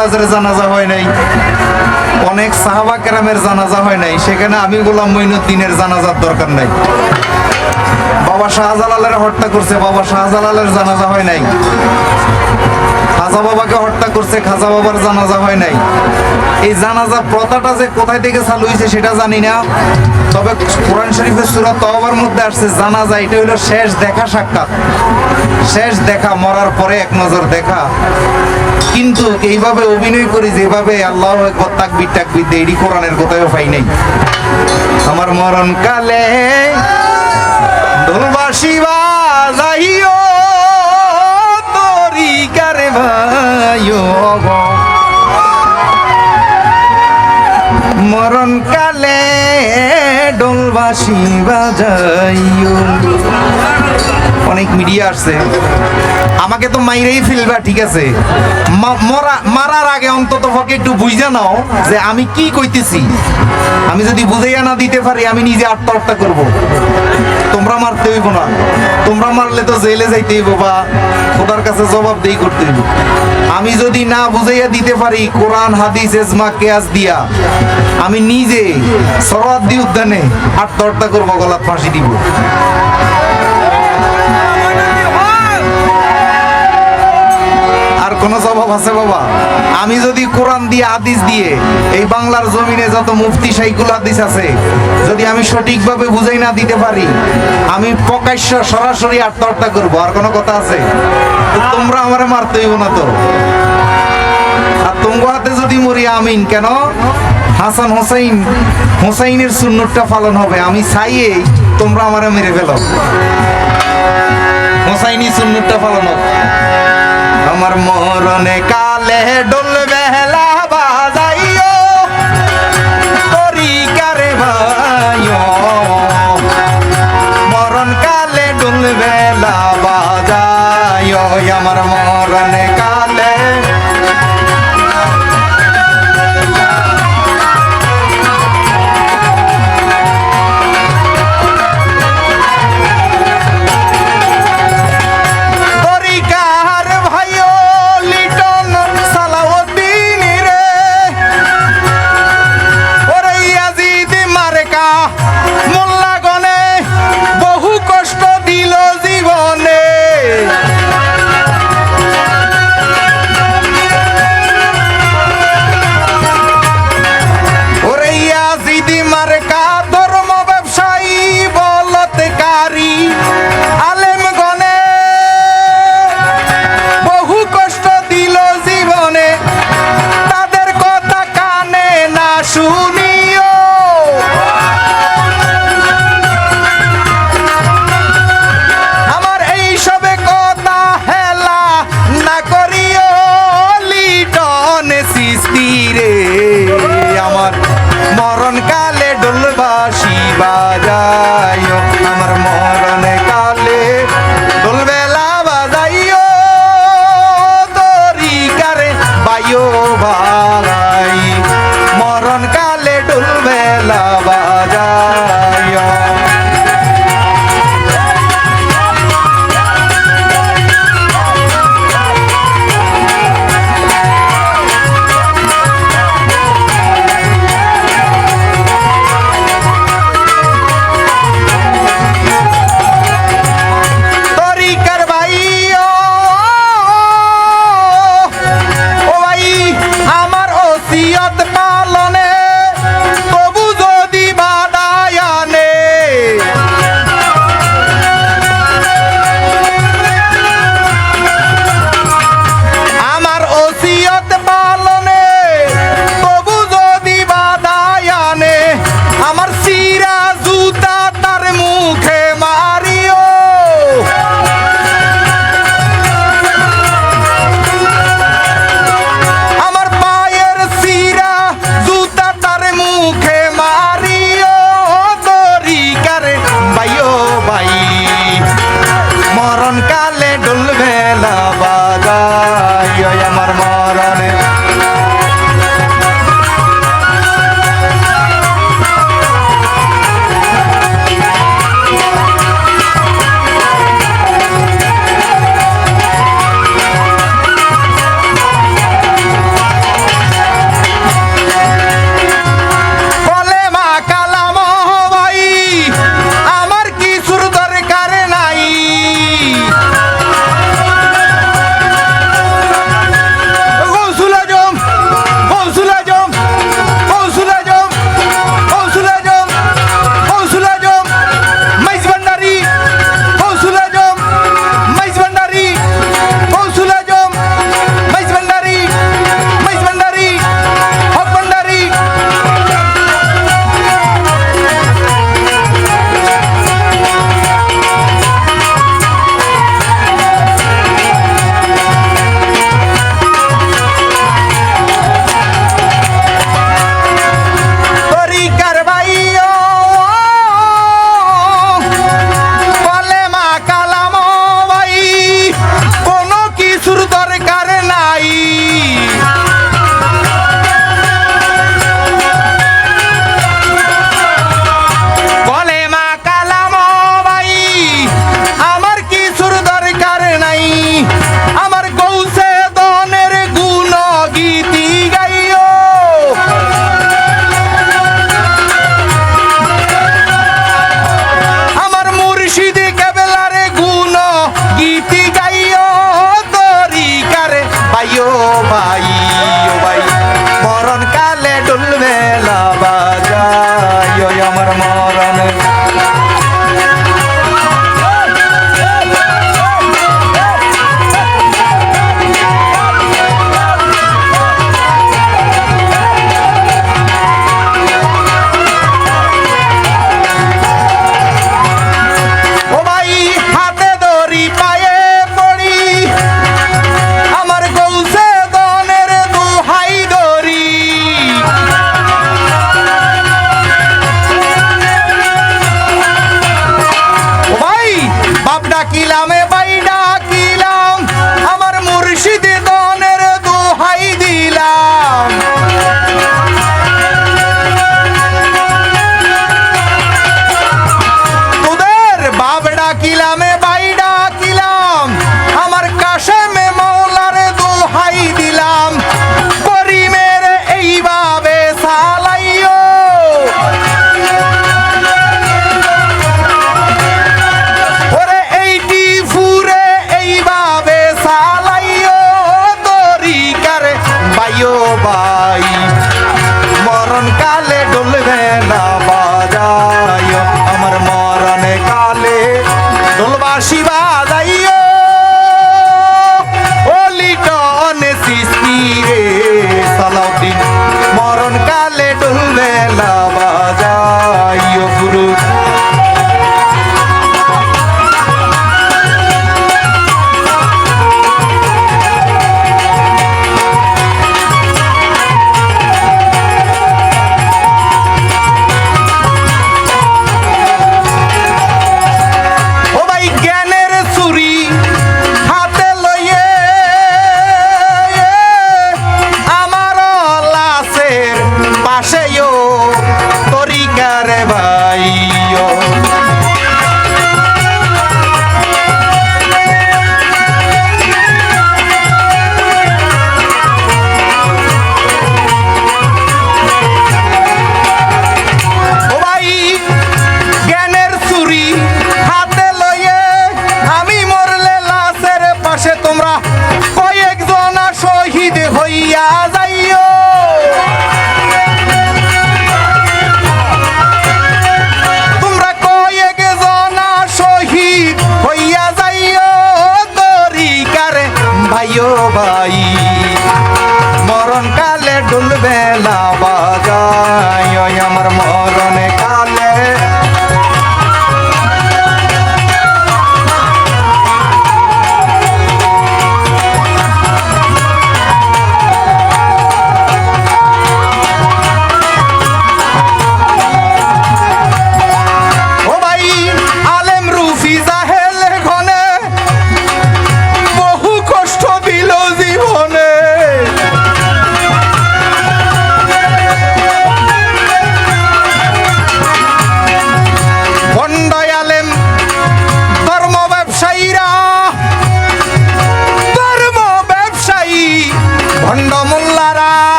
আল্লাহের জানাজা হয় নাই। অনেক সাহাবা কেরামের জানাজা হয় নাই। সেখানে আমি গোলাম মঈনুদ্দিনের জানাজার দরকার নাই। বাবা শাহজালালের হত্যা করছে, বাবা শাহজালালের জানাজা হয় নাই। খাজা বাবাকে হত্যা করছে, খাজা বাবার জানাজা হয় নাই। এই জানাজা প্রথাটা যে কোথায় থেকে চালু হয়েছে সেটা জানি না। তবে কোরআন শরীফের সুরা তওবার মধ্যে আসছে, জানাজা, এটা হলো শেষ দেখা সাক্ষাৎ। শেষ দেখা, মরার পরে এক নজর দেখা। কিন্তু এইভাবে অভিনয় করি, যেভাবে আল্লাহ একবার তাকবির টাকবির এটি কোরআনের কোথাও পাই নাই। আমার মরণ কালে ঢোলবাসি বাজাইও তরিকারে ভাইও। মরণ কালে ডোলবাসি বাজাইও অনেক মিডিয়া আসছে। আমাকে তো মাইরেই ফেলবা, ঠিক আছে? মারার আগে অন্তত পক্ষে একটু বুঝে নাও যে আমি কি কইতেছি। আমি যদি বুঝাইয়া না দিতে পারি, আমি নিজে আত্মহত্যা করব। তোমরা মারতে হইব না। তোমরা মারলে তো জেলে যাইতে হইব বা খোদার কাছে জবাব দেই করতে হইব। আমি যদি না বুঝাইয়া দিতে পারি, কোরআন, হাদিস এজমা কেয়াস দিয়া, আমি নিজে সরওয়ার্দি উদ্যানে আত্মহত্যা করব, গলাত ফাঁসি দিব। কোন জবাব আছে বাবা? আমি যদি কোরআন দিয়ে, হাদিস দিয়ে এই বাংলার জমিনে যত মুফতি সাইকুল হাদিস আছে, যদি আমি সঠিকভাবে বুঝাই না দিতে পারি, আমি প্রকাশ্য সরাসরি আত্মহত্যা করব। আর কোনো কথা আছে? তোমরা আমারে মারতে না তো। আর তোমার হাতে যদি মরি, আমিন। কেন? হাসান হোসাইন, হোসাইনের সুন্নতটা পালন হবে। আমি চাইয়ে তোমরা আমারে মেরে ফেলো। হোসাইনি সুন্নতটা পালন হবে আমার মরণে কালে ডলবে বেলা বাজাইও, তরিকারে ভাইও মরণ কালে ডোল বেলা বাজাইও আমার মরণে